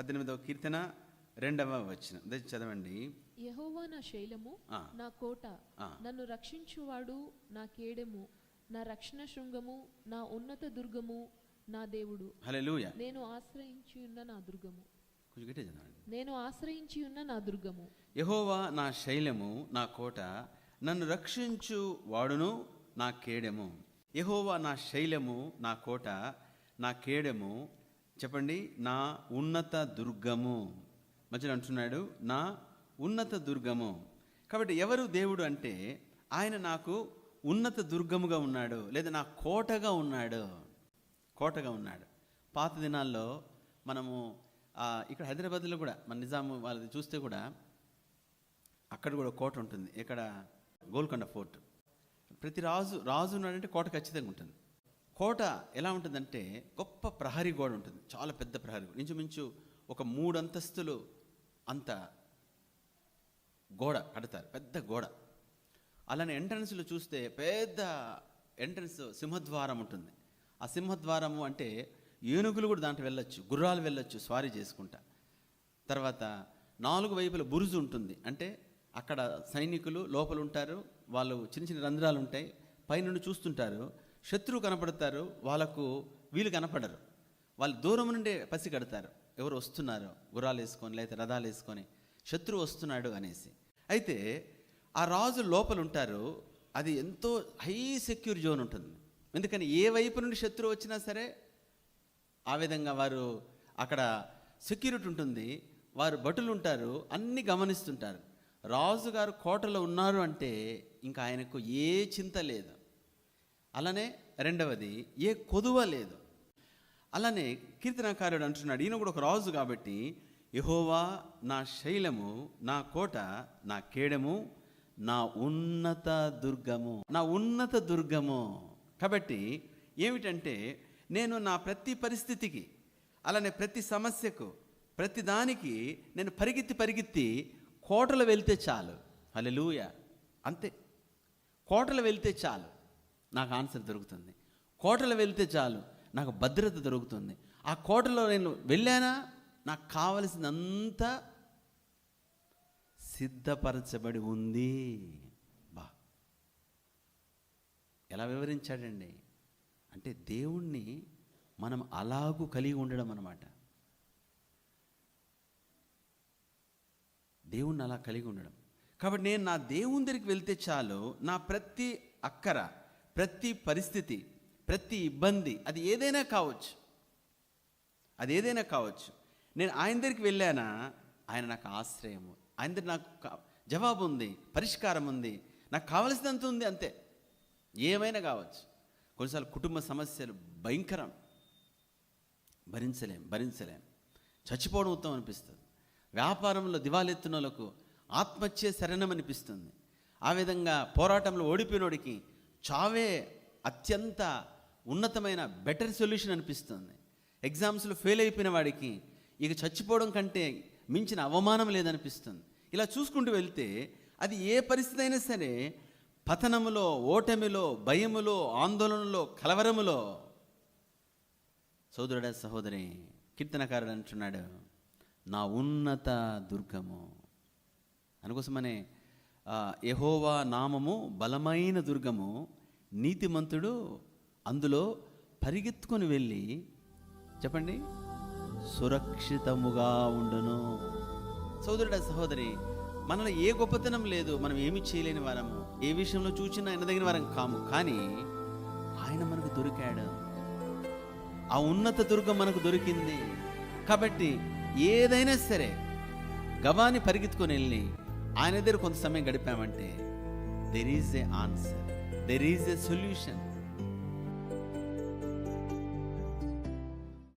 పద్దెనిమిదవ కీర్తన రెండవ వచ్చిన చదవండి. యహోవా నా శైలము. నా కోట. నన్ను రక్షించువాడు నా కేడెము నా రక్షణ శృంగము నా ఉన్నత దుర్గము నా దేవుడు. హల్లెలూయ. నేను ఆశ్రయించి ఉన్న నా దుర్గము. నేను ఆశ్రయించి ఉన్న నా దుర్గము. యహోవా నా శైలము నా కోట నన్ను రక్షించు వాడును నా కేడెము. యహోవా నా శైలము నా కోట నా కేడెము చెప్పండి నా ఉన్నత దుర్గము. మధ్యలో అంటున్నాడు నా ఉన్నత దుర్గము. కాబట్టి ఎవరు దేవుడు అంటే ఆయన నాకు ఉన్నత దుర్గముగా ఉన్నాడు లేదా నా కోటగా ఉన్నాడు. కోటగా ఉన్నాడు. పాత దినాల్లో మనము ఇక్కడ హైదరాబాద్లో కూడా మన నిజాము వాళ్ళది చూస్తే కూడా అక్కడ కూడా కోట ఉంటుంది. ఇక్కడ గోల్కొండ ఫోర్ట్. ప్రతి రాజు రాజు ఉన్నాడంటే కోట ఖచ్చితంగా ఉంటుంది. కోట ఎలా ఉంటుందంటే గొప్ప ప్రహరీ గోడ ఉంటుంది. చాలా పెద్ద ప్రహరీ గోడ. ఇంచుమించు ఒక మూడు అంతస్తులు అంత గోడ కడతారు. పెద్ద గోడ. అలానే ఎంట్రన్స్లో చూస్తే పెద్ద ఎంట్రన్స్ సింహద్వారం ఉంటుంది. ఆ సింహద్వారము అంటే ఏనుగులు కూడా దాంట్లో వెళ్ళొచ్చు. గుర్రాలు వెళ్ళొచ్చు స్వారీ చేసుకుంటా. తర్వాత నాలుగు వైపుల బురుజు ఉంటుంది. అంటే అక్కడ సైనికులు లోపల ఉంటారు వాళ్ళు చిన్న చిన్న రంధ్రాలు ఉంటాయి. పైనుండి చూస్తుంటారు. శత్రువు కనపడతారు వాళ్ళకు వీళ్ళు కనపడరు. వాళ్ళు దూరం నుండే పసి కడతారు. ఎవరు వస్తున్నారు గుర్రాలు వేసుకొని లేకపోతే రథాలు వేసుకొని శత్రువు వస్తున్నాడు అనేసి. అయితే ఆ రాజు లోపల ఉంటారు అది ఎంతో హై సెక్యూర్ జోన్ ఉంటుంది. ఎందుకని ఏ వైపు నుండి శత్రువు వచ్చినా సరే ఆ విధంగా వారు అక్కడ సెక్యూరిటీ ఉంటుంది. వారు భటులు ఉంటారు అన్ని గమనిస్తుంటారు. రాజుగారు కోటలో ఉన్నారు అంటే ఇంకా ఆయనకు ఏ చింత లేదు. అలానే రెండవది ఏ కొదువ లేదు. అలానే కీర్తనకారుడు అంటున్నాడు ఈయన కూడా ఒక రాజు కాబట్టి యహోవా నా శైలము నా కోట నా కేడము నా ఉన్నత దుర్గము నా ఉన్నత దుర్గము. కాబట్టి ఏమిటంటే నేను నా ప్రతి పరిస్థితికి అలానే ప్రతి సమస్యకు ప్రతి దానికి నేను పరిగెత్తి పరిగెత్తి కోటలు వెళ్తే చాలు. హల్లెలూయా. అంతే. కోటలు వెళ్తే చాలు. నాకు ఆన్సర్ దొరుకుతుంది. కోటలు వెళ్తే చాలు నాకు భద్రత దొరుకుతుంది. ఆ కోటలో నేను వెళ్ళానా? నాకు కావలసినంత సిద్ధపరచబడి ఉంది. బా. ఎలా వివరించాడండి? అంటే దేవుణ్ణి మనం అలాగూ కలిగి ఉండడం అనమాట దేవుణ్ణి అలా కలిగి ఉండడం. కాబట్టి నేను నా దేవుని దగ్గరికి వెళ్తే చాలు నా ప్రతి అక్కర ప్రతి పరిస్థితి ప్రతి ఇబ్బంది అది ఏదైనా కావచ్చు. అది ఏదైనా కావచ్చు. నేను ఆయన దగ్గరికి వెళ్ళానా? ఆయన నాకు ఆశ్రయము ఆయన దగ్గర నాకు జవాబు ఉంది పరిష్కారం ఉంది నాకు కావలసినంత ఉంది అంతే. ఏమైనా కావచ్చు. కొన్నిసార్లు కుటుంబ సమస్యలు భయంకరం. భరించలేం భరించలేం. చచ్చిపోవడం ఉత్తమం అనిపిస్తుంది. వ్యాపారంలో దివాలెత్తిన ఆత్మహత్య శరణం అనిపిస్తుంది. ఆ విధంగా పోరాటంలో ఓడిపోయినోడికి చావే అత్యంత ఉన్నతమైన బెటర్ సొల్యూషన్ అనిపిస్తుంది. ఎగ్జామ్స్లో ఫెయిల్ అయిపోయిన వాడికి ఇక చచ్చిపోవడం కంటే మించిన అవమానం లేదనిపిస్తుంది. ఇలా చూసుకుంటూ వెళ్తే అది ఏ పరిస్థితి అయినా సరే పతనములో ఓటమిలో భయములో ఆందోళనలో కలవరములో సోదరుడా సహోదరి కీర్తనకారుడు అంటున్నాడు నా ఉన్నత దుర్గము అందుకోసమనే యహోవా నామము బలమైన దుర్గము నీతిమంతుడు అందులో పరిగెత్తుకొని వెళ్ళి చెప్పండి? సురక్షితముగా ఉండును. సోదరుడా సహోదరి మనలో ఏ గొప్పతనం లేదు మనం ఏమి చేయలేని వారము ఏ విషయంలో చూచినా ఎనదగిన వారం కాము కానీ ఆయన మనకు దొరికాడు. ఆ ఉన్నత దుర్గం మనకు దొరికింది. కాబట్టి ఏదైనా సరే గవాని పరిగెత్తుకొని వెళ్ళి ఆయన దగ్గర కొంత సమయం గడిపామంటే there is a answer there is a solution